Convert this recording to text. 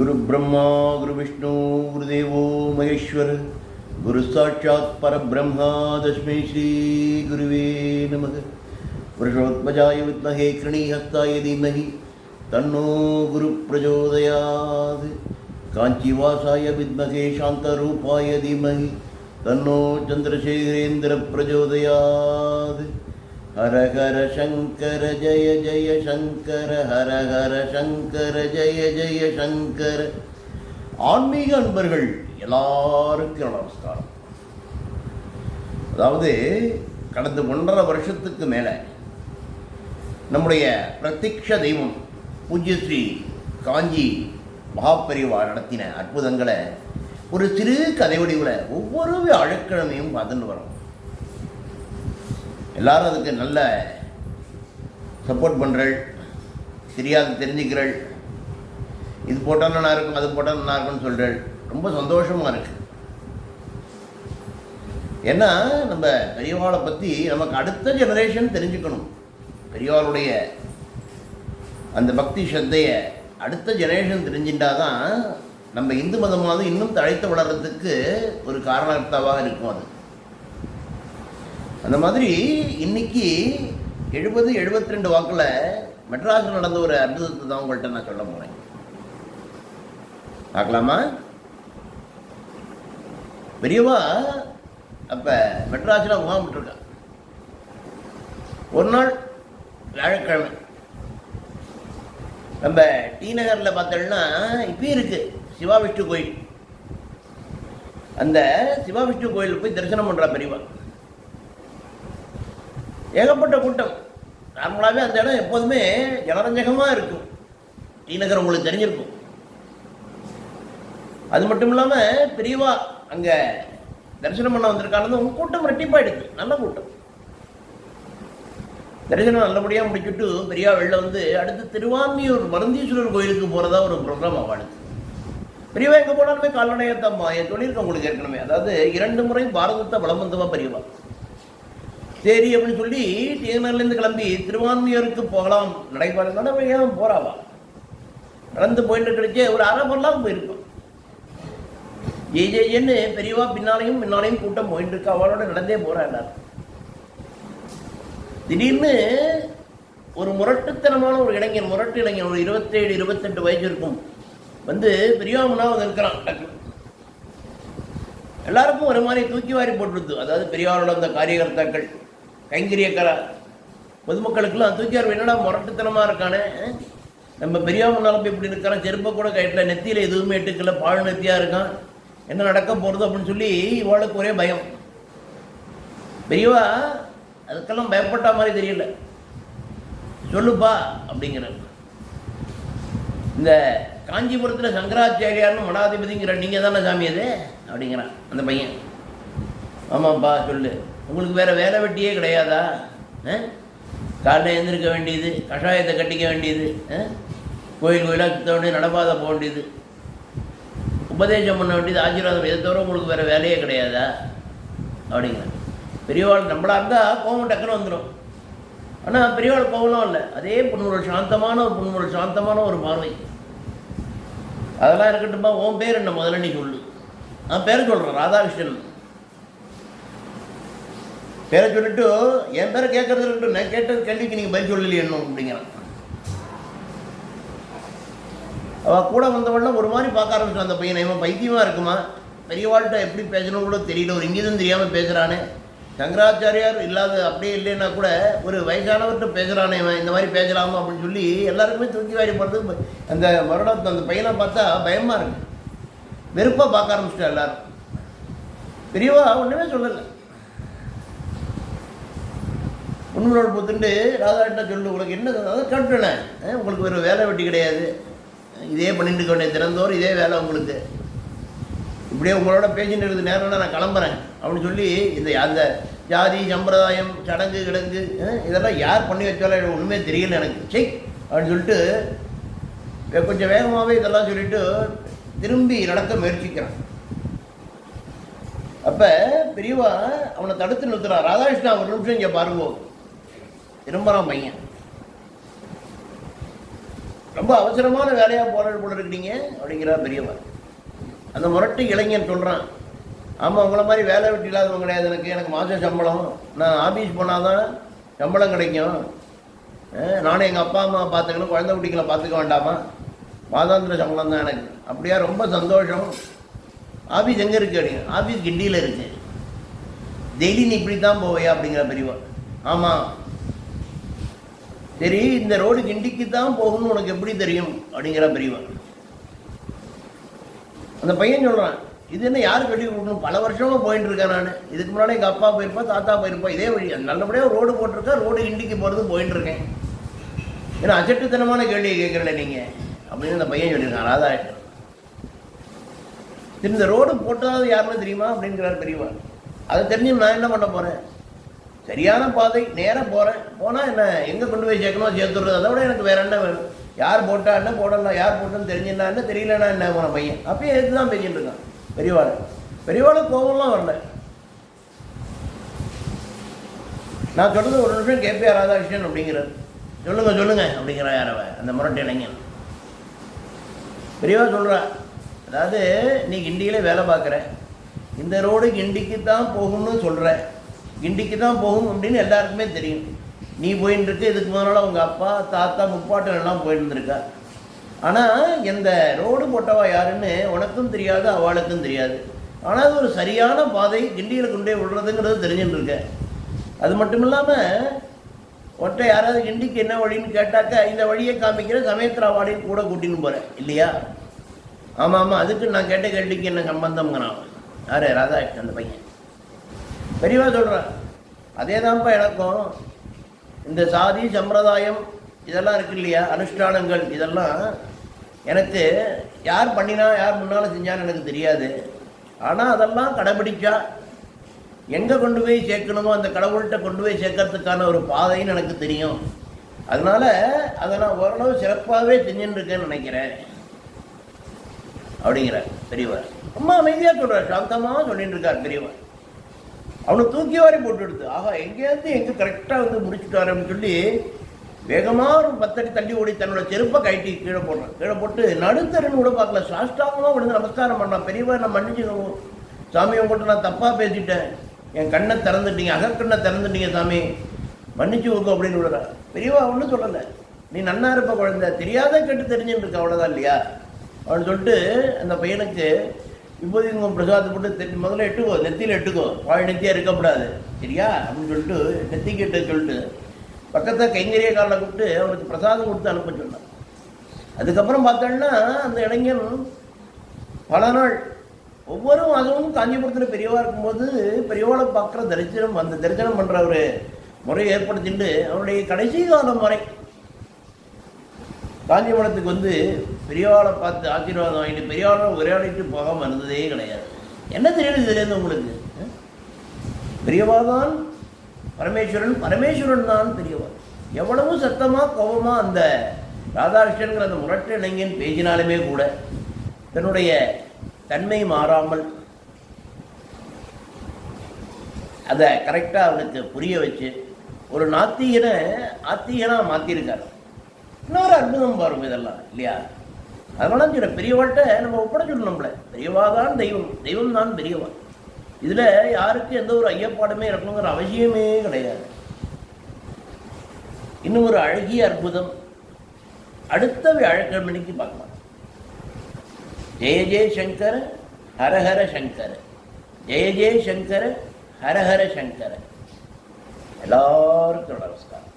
गुरुब्रह्मा गुरुविष्णु गुरुदेवो महेश्वर गुरुसाक्षात् परब्रह्मा तस्मै श्रीगुरुवे नमः पुरुषोत्मजाय विद्महे कृणीहस्ताय धीमहि तन्नो गुरुप्रचोदयात् काञ्चीवासाय विद्महे शान्तरूपाय धीमहि तन्नो चन्द्रशेखरेन्द्रप्रचोदयात् ஹர ஹர சங்கர ஜய ஜய சங்கர ஹர ஹர சங்கர ஜய ஜய சங்கர ஆன்மீக அன்பர்கள் எல்லாருக்கும் நமஸ்காரம். அதாவது கடந்த ஒன்றரை வருஷத்துக்கு மேலே நம்முடைய பிரத்யக்ஷ தெய்வம் பூஜ்யஸ்ரீ காஞ்சி மகாபெரிவா நடத்தின அற்புதங்களை ஒரு சிறு கதை வடிவில் ஒவ்வொரு வியாழக்கிழமையும் வந்துன்னு வரோம். எல்லாரும் அதுக்கு நல்ல சப்போர்ட் பண்ணுறள் தெரியாது தெரிஞ்சுக்கிறள். இது போட்டால் நல்லா இருக்கும் அது போட்டால் நல்லா இருக்கும்னு சொல்கிறள் ரொம்ப சந்தோஷமாக இருக்கு. ஏன்னா நம்ம பெரியவாளை பற்றி நமக்கு அடுத்த ஜெனரேஷன் தெரிஞ்சுக்கணும். பெரியவாளுடைய அந்த பக்தி ஸ்ரத்தையை அடுத்த ஜெனரேஷன் தெரிஞ்சின்றாதான் நம்ம இந்து மதமானது இன்னும் தழைத்து வளர்கிறதுக்கு ஒரு காரணகர்த்தாவாக இருக்கும் அது. அந்த மாதிரி இன்னைக்கு எழுபது எழுபத்தி ரெண்டு வாக்கில் மெட்ராஸில் நடந்த ஒரு அற்புதத்தை தான் உங்கள்கிட்ட நான் சொல்ல போகிறேன் பார்க்கலாமா? பெரியவா அப்போ மெட்ராஸில் முகாமிட்டுருக்கா ஒரு நாள் வியாழக்கிழமை. நம்ம டி நகரில் பார்த்தோம்னா இப்பயும் இருக்குது சிவா விஷ்ணு கோயில். அந்த சிவா விஷ்ணு கோயிலுக்கு போய் தரிசனம் பண்ணுறா பெரியவா. ஏகப்பட்ட கூட்டம். நார்மலாகவே அந்த இடம் எப்போதுமே ஜனரஞ்சகமாக இருக்கும். டிநகர் உங்களுக்கு தெரிஞ்சிருக்கும். அது மட்டும் இல்லாமல் பெரியவா அங்கே தரிசனம் பண்ண வந்திருக்கானது உங்க கூட்டம் ரெட்டிப்பாயிடுது நல்ல கூட்டம். தரிசனம் நல்லபடியாக முடிச்சுட்டு பெரியா வெளில வந்து அடுத்து திருவான்மியூர் மருந்தீஸ்வரர் கோயிலுக்கு போகிறதா ஒரு ப்ரோக்ராம் அவளுக்கு பெரியவா எங்கே போனாலுமே கால்நடையத்தம்மா என் சொல்லியிருக்கேன் உங்களுக்கு ஏற்கனவே. அதாவது இரண்டு முறை பாரதத்தை வளம் வந்தவா பெரியவா சரி அப்படின்னு சொல்லி டிஎன்ஆர்லேருந்து கிளம்பி திருவான்மியூருக்கு போகலாம். நடைபாடு நடவடிக்கையாக போறாவா? நடந்து போயிட்டு கிடைச்சே ஒரு அரை பொருளாக போயிருப்பான் ஜே பெரியவா பின்னாலையும் பின்னாலையும் கூட்டம் போயிட்டு இருக்கா? அவளோட நடந்தே போறா எல்லாரும். திடீர்னு ஒரு முரட்டுத்தனமான ஒரு இளைஞன் முரட்டு இளைஞன் ஒரு இருபத்தேழு இருபத்தெட்டு வயசு இருக்கும். வந்து பெரியவா முன்னாவது இருக்கிறான். டக்குனு எல்லாருக்கும் ஒரு மாதிரி தூக்கி வாரி போட்டுருது அதாவது பெரியாரோட அந்த காரியகர்த்தாக்கள். கைங்கரியக்கார பொதுமக்களுக்கெல்லாம் தூக்கியார் என்னடா முரட்டுத்தனமாக இருக்கானே நம்ம பெரியவா முன்னாலும் போய் இப்படி இருக்கிறான் செருப்பை கூட கட்டல நெத்தியில் எதுவுமே எட்டுக்கல பாழ் நெத்தியாக இருக்கான். என்ன நடக்க போகிறது அப்படின்னு சொல்லி இவளுக்கு ஒரே பயம். பெரியவா அதுக்கெல்லாம் பயப்பட்ட மாதிரி தெரியல. சொல்லுப்பா அப்படிங்கிற இந்த காஞ்சிபுரத்தில் சங்கராச்சாரியார்னு மடாதிபதிங்கிற நீங்கள் தானே சாமி அது? அப்படிங்கிறான் அந்த பையன். ஆமாப்பா சொல்லு. உங்களுக்கு வேற வேலை வெட்டியே கிடையாதா? ஆ? காலைல எழுந்திருக்க வேண்டியது கஷாயத்தை கட்டிக்க வேண்டியது ஆ? கோயில் கோயிலாக சுத்த வேண்டியது நடப்பாதை போக வேண்டியது. உபதேசம் பண்ண வேண்டியது ஆசீர்வாதம். இதை தவிர உங்களுக்கு வேற வேலையே கிடையாதா? அப்படிங்கிற. பெரியவாள் நம்மளாக இருந்தால் கோவம் டக்குன்னு வந்துடும் ஆனால் பெரியவாள் கோவம்லாம் இல்லை. அதே பொண்ணுங்களோட சாந்தமான ஒரு பொண்ணுங்களோட சாந்தமான ஒரு பார்வை. அதெல்லாம் இருக்கட்டும்பா உன் பேர் என்ன? முதல்ல நீ சொல்லு. நான் பேர் சொல்கிறேன் ராதாகிருஷ்ணன். பேரை சொல்லிட்டு என் பேரை கேட்கறது இருக்கட்டும் நான் கேட்ட கேள்விக்கு நீங்கள் பதில் சொல்லலையே என்ன அப்படிங்கிறான். அவள் கூட வந்தவொடனே ஒரு மாதிரி பார்க்க ஆரம்பிச்சான் அந்த பையனை. இவன் பைத்தியமாக இருக்குமா? பெரியவாள்கிட்ட எப்படி பேசணும் கூட தெரியல. ஒரு இங்கிதம் தெரியாமல் பேசுகிறானே சங்கராச்சாரியார் இல்லாத அப்படியே இல்லைன்னா கூட ஒரு வயசானவர்கிட்ட பேசுகிறானே இவன். இந்த மாதிரி பேசலாமா அப்படின்னு சொல்லி எல்லாருக்குமே தூக்கி வாரி போகிறது அந்த மறுநாள் அந்த பையனை பார்த்தா பயமாக இருக்கு. வெறுப்பாக பார்க்க ஆரம்பிச்சிட்டா எல்லாரும். பெரியவா ஒன்றுமே சொல்லலை. உண்மையோட ராதா ராதாட்ட சொல்லு உங்களுக்கு என்ன அதை கேட்டுனேன் உங்களுக்கு வேறு வேலை வெட்டி கிடையாது. இதே பண்ணிட்டு இருக்க வேண்டிய திறந்தோர் இதே வேலை உங்களுக்கு. இப்படியே உங்களோட பேசிட்டு இருக்குது நேரம்னா நான் கிளம்புறேன். அப்படின்னு சொல்லி இந்த அந்த ஜாதி சம்பிரதாயம் சடங்கு கிடங்கு இதெல்லாம் யார் பண்ணி வச்சாலும் எனக்கு ஒன்றுமே தெரியல எனக்கு. சரி அப்படின்னு சொல்லிட்டு கொஞ்சம் வேகமாகவே இதெல்லாம் சொல்லிட்டு திரும்பி நடக்க முயற்சிக்கிறான். அப்போ பெரியவா அவனை தடுத்து நிறுத்துறான். ராதாகிருஷ்ணா ஒரு நிமிஷம் இங்கே பாருங்க. திரும்புகிறான் பையன். ரொம்ப அவசரமான வேலையாக போகிற போல இருக்கிறீங்க அப்படிங்கிறார் பெரியவர் அந்த முரட்டு இளைஞன் சொல்கிறான் ஆமாம் உங்களை மாதிரி வேலை வெட்டி இல்லாதவங்க கிடையாது எனக்கு எனக்கு மாதம் சம்பளம். நான் ஆஃபீஸ் போனால் தான் சம்பளம் கிடைக்கும். நானும் எங்கள் அப்பா அம்மா பார்த்துக்கணும் குழந்தை குட்டிகளை பார்த்துக்க வேண்டாமா? மாதாந்திர சம்பளம் தான் எனக்கு. அப்படியா ரொம்ப சந்தோஷம். ஆஃபீஸ் எங்கே இருக்கு? அப்படிங்க ஆஃபீஸ் கிண்டியில் இருக்கு. டெய்லி நீ இப்படி தான் போவையா? அப்படிங்கிற பெரியவன். ஆமாம் சரி இந்த ரோடு கிண்டிக்கு தான் போகணும்னு உனக்கு எப்படி தெரியும்? அப்படிங்கிற பெரியவா அந்த பையன் சொல்கிறான் இது என்ன யார் கட்டி கொடுக்கணும்? பல வருஷமாக போயிட்டு இருக்கேன் நான். இதுக்கு முன்னாடி எங்கள் அப்பா போயிருப்பா தாத்தா போயிருப்பா இதே வழி. நல்லபடியாக ரோடு போட்டிருக்கேன் ரோடு கிண்டிக்கு போகிறது போயிட்டு இருக்கேன். ஏன்னா அச்சட்டுத்தனமான கேள்வியை கேட்குறேன் நீங்கள் அப்படின்னு அந்த பையன் சொல்லியிருக்கான். ராதாகிருஷ்ணன் சரி, இந்த ரோடு போட்டதாவது யாருன்னு தெரியுமா? அப்படிங்கிறார் பெரியவா அதை தெரிஞ்சு நான் என்ன பண்ண போகிறேன் சரியான பாதை நேராக போகிறேன் போனால் என்ன எங்கே கொண்டு போய் சேர்க்கணும் சேர்த்துடுறது. அதை விட எனக்கு வேற என்ன வேணும்? யார் போட்டா என்ன போடலாம் யார் போட்டோன்னு தெரிஞ்சுன்னா என்ன தெரியலனா என்ன போன பையன்? அப்பயே எது தான் பேசிட்டு இருக்கான்? பெரியவாள். பெரியவாளுக்கு கோபம்லாம் வரல. நான் சொல்றது ஒரு நிமிஷம் கேபிஆர் ராதாகிருஷ்ணன் அப்படிங்கிறார். சொல்லுங்க சொல்லுங்க அப்படிங்கிற யாரவ அந்த முரட்டு இளைஞன். பெரியவா சொல்கிறா அதாவது நீ கிண்டியில் வேலை பார்க்குற. இந்த ரோடு கிண்டிக்கு தான் போகும்னு சொல்கிற கிண்டிக்கு தான் போகும் அப்படின்னு எல்லாருக்குமே தெரியும். நீ போயின்னு இருக்கு இதுக்கு முன்னால் உங்கள் அப்பா தாத்தா முப்பாட்டம் எல்லாம் போயிட்டு இருந்திருக்கா ஆனால் இந்த ரோடு போட்டவா யாருன்னு உனக்கும் தெரியாது அவளுக்கும் தெரியாது. ஆனால் அது ஒரு சரியான பாதை கிண்டியில் கொண்டு போய் விடுறதுங்கிறது தெரிஞ்சுட்டு இருக்க அது மட்டும் இல்லாமல் ஒற்றை யாராவது கிண்டிக்கு என்ன வழின்னு கேட்டாக்க இந்த வழியை காமிக்கிற சமயத்திரா வாடின்னு கூட கூட்டின்னு போகிறேன் இல்லையா? ஆமாம் ஆமாம் அதுக்கு நான் கேட்ட கேள்விக்கு என்ன சம்பந்தம்ங்கிறான். யார்? ராதாகிருஷ்ணன் அந்த பையன். பெரியவா சொல்கிறார் அதே தான்ப்பா எனக்கும் இந்த சாதி சம்பிரதாயம் இதெல்லாம் இருக்கு இல்லையா? அனுஷ்டானங்கள் இதெல்லாம் எனக்கு யார் பண்ணினா யார் முன்னால் செஞ்சான்னு எனக்கு தெரியாது. ஆனால் அதெல்லாம் கடைபிடிச்சா எங்கே கொண்டு போய் சேர்க்கணுமோ அந்த கடவுள்கிட்ட கொண்டு போய் சேர்க்கறதுக்கான ஒரு பாதைன்னு எனக்கு தெரியும். அதனால் அதை நான் ஓரளவு சிறப்பாகவே செஞ்சுட்டு இருக்கேன்னு நினைக்கிறேன். அப்படிங்கிறார் பெரியவர். ரொம்ப அமைதியாக சொல்கிறார் சாந்தமாக சொல்லிட்டு இருக்கார் பெரியவர். அவனை தூக்கி வாரி போட்டு எடுத்து ஆகா எங்கேயாவது எங்கே கரெக்டாக வந்து முடிச்சுட்டாருன்னு சொல்லி வேகமாக ஒரு பத்தடி தள்ளி ஓடி தன்னோட செருப்பை கழட்டி கீழே போடுறான். கீழே போட்டு நடுத்தரன்னு கூட பார்க்கல. சாஷ்டாங்கமாக விழுந்து நமஸ்காரம் பண்ணான். பெரியவா நான் மன்னிச்சுக்கணும் சாமி உங்கள்கிட்ட நான் தப்பாக பேசிட்டேன். என் கண்ணை திறந்துட்டீங்க அகக்கண்ணை திறந்துட்டீங்க சாமி. மன்னிச்சு கொடுக்கும் அப்படின்னு விடுறா பெரியவா ஒன்றும் சொல்லலை. நீ நன்னா இருப்ப குழந்தை. தெரியாத கேட்டு தெரிஞ்சுட்டு இருக்க அவ்வளோதான் இல்லையா? அப்படின்னு சொல்லிட்டு அந்த பையனுக்கு இப்போதைக்கு உங்கள் பிரசாதத்தை போட்டு முதல்ல எட்டுக்கோ நெத்தியில் எட்டுக்கோ. வாய் நெத்தியாக இருக்கக்கூடாது சரியா? அப்படின்னு சொல்லிட்டு நெத்திக்கு கேட்டு சொல்லிட்டு பக்கத்தில் கைங்கரிய காலில் கூப்பிட்டு அவனுக்கு பிரசாதம் கொடுத்து அனுப்ப சொன்னான். அதுக்கப்புறம் பார்த்தோன்னா அந்த இளைஞன் பல நாள் ஒவ்வொரு மாதமும் காஞ்சிபுரத்தில் பெரியவா இருக்கும்போது பெரியவாளை பார்க்குற தரிசனம் அந்த தரிசனம் பண்ணுற ஒரு முறையை ஏற்படுத்திட்டு அவனுடைய கடைசி காலம் வரை காஞ்சிபுரத்துக்கு வந்து பெரியவாளை பார்த்து ஆசீர்வாதம் வாங்கிட்டு பெரியவாளை உரையாடிட்டு போகாமல் இருந்ததே கிடையாது. என்ன தெரியுது இதுலேருந்து உங்களுக்கு? அஹ்? பெரியவாதான் பரமேஸ்வரன் பரமேஸ்வரன் தான் பெரியவா. எவ்வளவு சத்தமாக கோபமாக அந்த ராதாகிருஷ்ணன்கிற அந்த முரட்டு இளைஞன் பேசினாலுமே கூட தன்னுடைய தன்மை மாறாமல் அதை கரெக்டாக அவனுக்கு புரிய வச்சு ஒரு நாத்திகனை ஆத்திகனாக மாற்றிருக்காரு இன்னொரு அற்புதம் பாருங்க இதெல்லாம் இல்லையா? அதனால சில பெரியவாட்ட நம்ம ஒப்படைச்சிடணும் நம்மள. பெரியவா தான் தெய்வம் தெய்வம் தான் பெரியவா. இதில் யாருக்கும் எந்த ஒரு ஐயப்பாடுமே இருக்கணுங்கிற அவசியமே கிடையாது. இன்னும் ஒரு அழகிய அற்புதம். அடுத்த வியாழக்கிழமைக்கு பார்க்கலாம். ஜெய ஜெய சங்கர ஹரஹர சங்கர. ஜெய ஜெய சங்கர ஹரஹர சங்கர. எல்லாருக்கும் நமஸ்காரம்.